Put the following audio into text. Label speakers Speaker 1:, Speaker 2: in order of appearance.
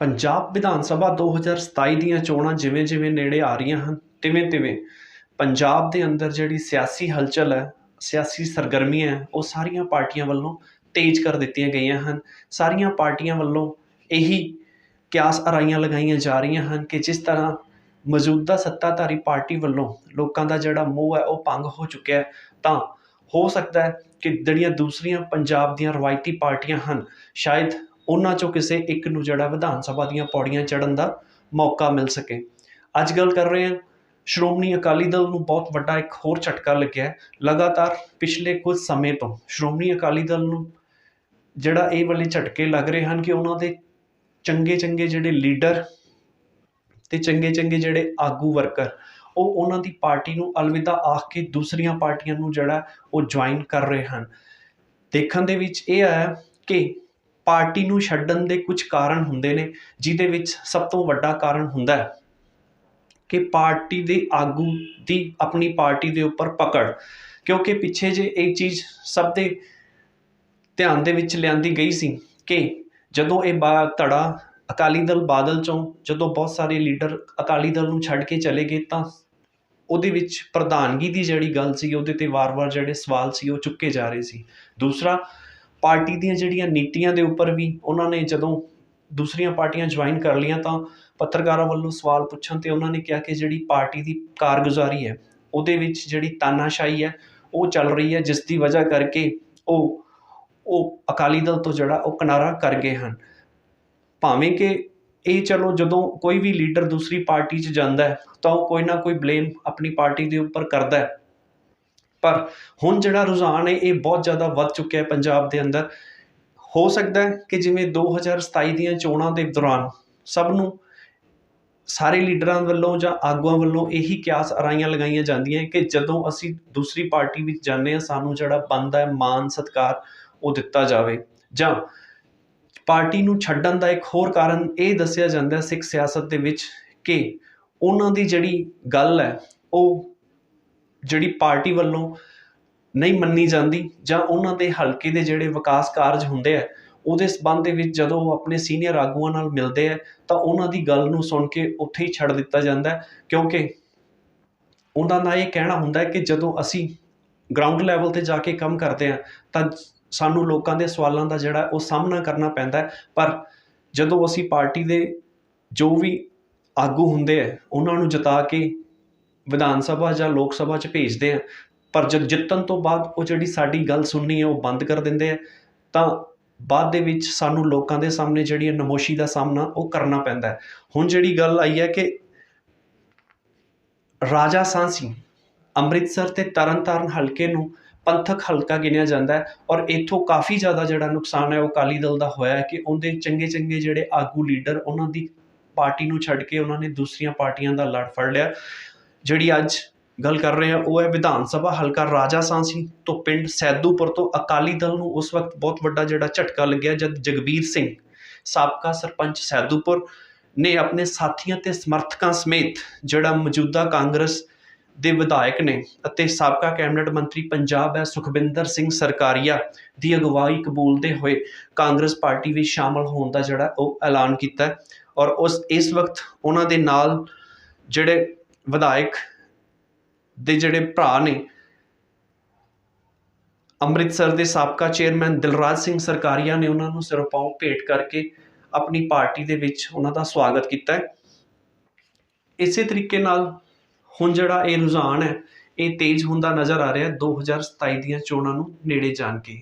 Speaker 1: ਪੰਜਾਬ ਵਿਧਾਨ ਸਭਾ 2027 ਦੀਆਂ ਚੋਣਾਂ ਜਿਵੇਂ-ਜਿਵੇਂ ਨੇੜੇ ਆ ਰਹੀਆਂ ਹਨ, ਤਿਵੇਂ-ਤਿਵੇਂ ਪੰਜਾਬ ਦੇ ਅੰਦਰ ਜਿਹੜੀ ਸਿਆਸੀ ਹਲਚਲ ਹੈ, ਸਿਆਸੀ ਸਰਗਰਮੀਆਂ ਹੈ, ਉਹ ਸਾਰੀਆਂ ਪਾਰਟੀਆਂ ਵੱਲੋਂ ਤੇਜ਼ ਕਰ ਦਿੱਤੀਆਂ ਗਈਆਂ ਹਨ। ਸਾਰੀਆਂ ਪਾਰਟੀਆਂ ਵੱਲੋਂ ਇਹੀ ਕਿਆਸ ਅਰਾਈਆਂ ਲਗਾਈਆਂ ਜਾ ਰਹੀਆਂ ਹਨ ਕਿ ਜਿਸ ਤਰ੍ਹਾਂ ਮੌਜੂਦਾ ਸੱਤਾਧਾਰੀ ਪਾਰਟੀ ਵੱਲੋਂ ਲੋਕਾਂ ਦਾ ਜਿਹੜਾ ਮੋਹ ਹੈ, ਉਹ ਭੰਗ ਹੋ ਚੁੱਕਿਆ ਹੈ, ਤਾਂ ਹੋ ਸਕਦਾ ਹੈ ਕਿ ਜਿਹੜੀਆਂ ਦੂਸਰੀਆਂ ਪੰਜਾਬ ਦੀਆਂ ਰਵਾਇਤੀ ਪਾਰਟੀਆਂ ਹਨ, ਸ਼ਾਇਦ ਉਹਨਾਂ ਚੋਂ ਕਿਸੇ ਇੱਕ ਨੂੰ ਜਿਹੜਾ ਵਿਧਾਨ ਸਭਾ ਦੀਆਂ ਪੌੜੀਆਂ ਚੜ੍ਹਨ ਦਾ ਮੌਕਾ ਮਿਲ ਸਕੇ। ਅੱਜ ਗੱਲ ਕਰ ਰਹੇ ਹਾਂ। ਸ਼੍ਰੋਮਣੀ ਅਕਾਲੀ ਦਲ ਨੂੰ ਬਹੁਤ ਵੱਡਾ ਇੱਕ ਹੋਰ ਝਟਕਾ ਲੱਗਿਆ ਹੈ। ਲਗਾਤਾਰ ਪਿਛਲੇ ਕੁਝ ਸਮੇਂ ਤੋਂ ਸ਼੍ਰੋਮਣੀ ਅਕਾਲੀ ਦਲ ਨੂੰ ਜਿਹੜਾ ਇਹ ਵਾਲੇ ਝਟਕੇ ਲੱਗ ਰਹੇ ਹਨ ਕਿ ਉਹਨਾਂ ਦੇ ਚੰਗੇ ਚੰਗੇ ਜਿਹੜੇ ਲੀਡਰ ਤੇ ਚੰਗੇ ਚੰਗੇ ਜਿਹੜੇ ਆਗੂ ਵਰਕਰ, ਉਹ ਉਹਨਾਂ ਦੀ ਪਾਰਟੀ ਨੂੰ ਅਲਵਿਦਾ ਆਖ ਕੇ ਦੂਸਰੀਆਂ ਪਾਰਟੀਆਂ ਨੂੰ ਜਿਹੜਾ ਉਹ ਜੁਆਇਨ ਕਰ ਰਹੇ ਹਨ। ਦੇਖਣ ਦੇ ਵਿੱਚ ਇਹ ਆਇਆ ਕਿ ਪਾਰਟੀ ਨੂੰ ਛੱਡਣ ਦੇ ਕੁਝ ਕਾਰਨ ਹੁੰਦੇ ਨੇ, ਜਿਹਦੇ ਵਿੱਚ ਸਭ ਤੋਂ ਵੱਡਾ ਕਾਰਨ ਹੁੰਦਾ ਹੈ ਕਿ ਪਾਰਟੀ ਦੇ ਆਗੂ ਦੀ ਆਪਣੀ ਪਾਰਟੀ ਦੇ ਉੱਪਰ ਪਕੜ। ਕਿਉਂਕਿ ਪਿੱਛੇ ਜੇ ਇਹ ਚੀਜ਼ ਸਭ ਦੇ ਧਿਆਨ ਦੇ ਵਿੱਚ ਲਿਆਂਦੀ ਗਈ ਸੀ ਕਿ ਜਦੋਂ ਇਹ ਬਾ, ਧੜਾ ਅਕਾਲੀ ਦਲ ਬਾਦਲ ਚੋਂ ਜਦੋਂ ਬਹੁਤ ਸਾਰੇ ਲੀਡਰ ਅਕਾਲੀ ਦਲ ਨੂੰ ਛੱਡ ਕੇ ਚਲੇ ਗਏ, ਤਾਂ ਉਹਦੇ ਵਿੱਚ ਪ੍ਰਧਾਨਗੀ ਦੀ ਜਿਹੜੀ ਗੱਲ ਸੀ, ਉਹਦੇ ਤੇ ਵਾਰ-ਵਾਰ ਜਿਹੜੇ ਸਵਾਲ ਸੀ, ਉਹ ਚੁੱਕੇ ਜਾ ਰਹੇ ਸੀ। ਦੂਸਰਾ ਪਾਰਟੀ ਦੀਆਂ ਜਿਹੜੀਆਂ ਨੀਤੀਆਂ ਦੇ ਉੱਪਰ ਵੀ ਉਹਨਾਂ ਨੇ ਜਦੋਂ ਦੂਸਰੀਆਂ ਪਾਰਟੀਆਂ ਜੁਆਇਨ ਕਰ ਲਈਆਂ ਤਾਂ ਪੱਤਰਕਾਰਾਂ ਵੱਲੋਂ ਸਵਾਲ ਪੁੱਛਣ ਤੇ ਉਹਨਾਂ ਨੇ ਕਿਹਾ ਕਿ ਜਿਹੜੀ ਪਾਰਟੀ ਦੀ ਕਾਰਗੁਜ਼ਾਰੀ ਹੈ, ਉਹਦੇ ਵਿੱਚ ਜਿਹੜੀ ਤਾਨਾਸ਼ਾਹੀ ਹੈ, ਉਹ ਚੱਲ ਰਹੀ ਹੈ, ਜਿਸ ਦੀ ਵਜ੍ਹਾ ਕਰਕੇ ਉਹ ਉਹ ਅਕਾਲੀ ਦਲ ਤੋਂ ਜਿਹੜਾ ਉਹ ਕਿਨਾਰਾ ਕਰ ਗਏ ਹਨ। ਭਾਵੇਂ ਕਿ ਇਹ ਚਲੋ ਜਦੋਂ ਕੋਈ ਵੀ ਲੀਡਰ ਦੂਸਰੀ ਪਾਰਟੀ 'ਚ ਜਾਂਦਾ ਹੈ, ਤਾਂ ਉਹ ਕੋਈ ਨਾ ਕੋਈ ਬਲੇਮ ਆਪਣੀ ਪਾਰਟੀ ਦੇ ਉੱਪਰ ਕਰਦਾ ਹੈ। ਪਰ ਹੁਣ ਜਿਹੜਾ ਰੁਝਾਨ ਹੈ, ਇਹ ਬਹੁਤ ਜ਼ਿਆਦਾ ਵੱਧ ਚੁੱਕਿਆ ਪੰਜਾਬ ਦੇ ਅੰਦਰ। ਹੋ ਸਕਦਾ ਹੈ ਕਿ ਜਿਵੇਂ 2027 ਦੀਆਂ ਚੋਣਾਂ ਦੇ ਦੌਰਾਨ ਸਭ ਨੂੰ ਸਾਰੇ ਲੀਡਰਾਂ ਵੱਲੋਂ ਜਾਂ ਆਗੂਆਂ ਵੱਲੋਂ ਇਹੀ ਕਿਆਸ ਅਰਾਈਆਂ ਲਗਾਈਆਂ ਜਾਂਦੀਆਂ ਕਿ ਜਦੋਂ ਅਸੀਂ ਦੂਸਰੀ ਪਾਰਟੀ ਵਿੱਚ ਜਾਂਦੇ ਹਾਂ, ਸਾਨੂੰ ਜਿਹੜਾ ਬਣਦਾ ਹੈ ਮਾਨ ਸਤਕਾਰ ਉਹ ਦਿੱਤਾ ਜਾਵੇ। ਜਾਂ ਪਾਰਟੀ ਨੂੰ ਛੱਡਣ ਦਾ ਇੱਕ ਹੋਰ ਕਾਰਨ ਇਹ ਦੱਸਿਆ ਜਾਂਦਾ ਸਿੱਖ ਸਿਆਸਤ ਦੇ ਵਿੱਚ ਕਿ ਉਹਨਾਂ ਦੀ ਜਿਹੜੀ ਗੱਲ ਹੈ, ਉਹ ਜਿਹੜੀ ਪਾਰਟੀ ਵੱਲੋਂ ਨਹੀਂ ਮੰਨੀ ਜਾਂਦੀ ਜਾਂ ਉਹਨਾਂ ਦੇ ਹਲਕੇ ਦੇ ਜਿਹੜੇ ਵਿਕਾਸ ਕਾਰਜ ਹੁੰਦੇ ਆ, ਉਹਦੇ ਸਬੰਧ ਦੇ ਵਿੱਚ ਜਦੋਂ ਉਹ ਆਪਣੇ ਸੀਨੀਅਰ ਆਗੂਆਂ ਨਾਲ ਮਿਲਦੇ ਆ, ਤਾਂ ਉਹਨਾਂ ਦੀ ਗੱਲ ਨੂੰ ਸੁਣ ਕੇ ਉੱਥੇ ਹੀ ਛੱਡ ਦਿੱਤਾ ਜਾਂਦਾ ਕਿਉਂਕਿ ਉਹਨਾਂ ਦਾ ਇਹ ਕਹਿਣਾ ਹੁੰਦਾ ਕਿ ਜਦੋਂ ਅਸੀਂ ਗਰਾਊਂਡ ਲੈਵਲ ਤੇ ਜਾ ਕੇ ਕੰਮ ਕਰਦੇ ਆ, ਤਾਂ ਸਾਨੂੰ ਲੋਕਾਂ ਦੇ ਸਵਾਲਾਂ ਦਾ ਜਿਹੜਾ ਉਹ ਸਾਹਮਣਾ ਕਰਨਾ ਪੈਂਦਾ ਪਰ ਜਦੋਂ ਅਸੀਂ ਪਾਰਟੀ ਦੇ ਜੋ ਵੀ ਆਗੂ ਹੁੰਦੇ ਆ, ਉਹਨਾਂ ਨੂੰ ਜਿਤਾ ਕੇ ਵਿਧਾਨ ਸਭਾ ਜਾਂ ਲੋਕ ਸਭਾ 'ਚ ਭੇਜਦੇ ਆ, ਪਰ ਜਦ ਜਿੱਤਣ ਤੋਂ ਬਾਅਦ ਉਹ ਜਿਹੜੀ ਸਾਡੀ ਗੱਲ ਸੁਣਨੀ ਹੈ ਉਹ ਬੰਦ ਕਰ ਦਿੰਦੇ ਆ, ਤਾਂ ਬਾਅਦ ਦੇ ਵਿੱਚ ਸਾਨੂੰ ਲੋਕਾਂ ਦੇ ਸਾਹਮਣੇ ਜਿਹੜੀ ਹੈ ਨਮੋਸ਼ੀ ਦਾ ਸਾਹਮਣਾ ਉਹ ਕਰਨਾ ਪੈਂਦਾ ਹੁਣ ਜਿਹੜੀ ਗੱਲ ਆਈ ਹੈ ਕਿ ਰਾਜਾ ਸਾਂਸੀ ਅੰਮ੍ਰਿਤਸਰ ਤੇ ਤਰਨਤਾਰਨ ਹਲਕੇ ਨੂੰ ਪੰਥਕ ਹਲਕਾ ਗਿਣਿਆ ਜਾਂਦਾ ਹੈ ਔਰ ਇੱਥੋਂ ਕਾਫੀ ਜ਼ਿਆਦਾ ਜਿਹੜਾ ਨੁਕਸਾਨ ਹੈ, ਉਹ ਅਕਾਲੀ ਦਲ ਦਾ ਹੋਇਆ ਹੈ ਕਿ ਉਹਦੇ ਚੰਗੇ ਚੰਗੇ ਜਿਹੜੇ ਆਗੂ ਲੀਡਰ ਉਹਨਾਂ ਦੀ ਪਾਰਟੀ ਨੂੰ ਛੱਡ ਕੇ ਉਹਨਾਂ ਨੇ ਦੂਸਰੀਆਂ ਪਾਰਟੀਆਂ ਦਾ ਲੜ ਫੜ ਲਿਆ। ਜਿਹੜੀ ਅੱਜ ਗੱਲ ਕਰ ਰਹੇ ਹਾਂ ਉਹ ਹੈ ਵਿਧਾਨ ਸਭਾ, ਹਲਕਾ ਰਾਜਾ ਸਾਂਸੀ ਤੋਂ ਪਿੰਡ ਸੈਦੂਪੁਰ ਤੋਂ ਅਕਾਲੀ ਦਲ ਨੂੰ ਉਸ ਵਕਤ ਬਹੁਤ ਵੱਡਾ ਜਿਹੜਾ ਝਟਕਾ ਲੱਗਿਆ ਜਦ ਜਗਬੀਰ ਸਿੰਘ, ਸਾਬਕਾ ਸਰਪੰਚ ਸੈਦੂਪੁਰ ਨੇ ਆਪਣੇ ਸਾਥੀਆਂ ਤੇ ਸਮਰਥਕਾਂ ਸਮੇਤ ਜਿਹੜਾ ਮੌਜੂਦਾ ਕਾਂਗਰਸ ਦੇ ਵਿਧਾਇਕ ਨੇ ਅਤੇ ਸਾਬਕਾ ਕੈਬਨਿਟ ਮੰਤਰੀ ਪੰਜਾਬ ਹੈ ਸੁਖਬਿੰਦਰ ਸਿੰਘ ਸਰਕਾਰੀਆ ਦੀ ਅਗਵਾਈ ਕਬੂਲਦੇ ਹੋਏ ਕਾਂਗਰਸ ਪਾਰਟੀ ਵਿੱਚ ਸ਼ਾਮਲ ਹੋਣ ਦਾ ਜਿਹੜਾ ਉਹ ਐਲਾਨ ਕੀਤਾ ਔਰ ਉਸ, ਇਸ ਵਕਤ ਉਹਨਾਂ ਦੇ ਨਾਲ ਜਿਹੜੇ ਵਿਧਾਇਕ ਦੇ ਜਿਹੜੇ ਭਰਾ ਨੇ, ਅੰਮ੍ਰਿਤਸਰ ਦੇ ਸਾਬਕਾ ਚੇਅਰਮੈਨ ਦਿਲਰਾਜ ਸਿੰਘ ਸਰਕਾਰੀਆ ਨੇ ਉਹਨਾਂ ਨੂੰ ਸਿਰੋਪਾਓ ਭੇਟ ਕਰਕੇ ਆਪਣੀ ਪਾਰਟੀ ਦੇ ਵਿੱਚ ਉਹਨਾਂ ਦਾ ਸਵਾਗਤ ਕੀਤਾ ਹੈ। ਇਸੇ ਤਰੀਕੇ ਨਾਲ ਹੁਣ ਜਿਹੜਾ ਇਹ ਰੁਝਾਨ ਹੈ, ਇਹ ਤੇਜ਼ ਹੁੰਦਾ ਨਜ਼ਰ ਆ ਰਿਹਾ 2027 ਦੀਆਂ ਚੋਣਾਂ ਨੂੰ ਨੇੜੇ ਜਾਣ ਕੇ।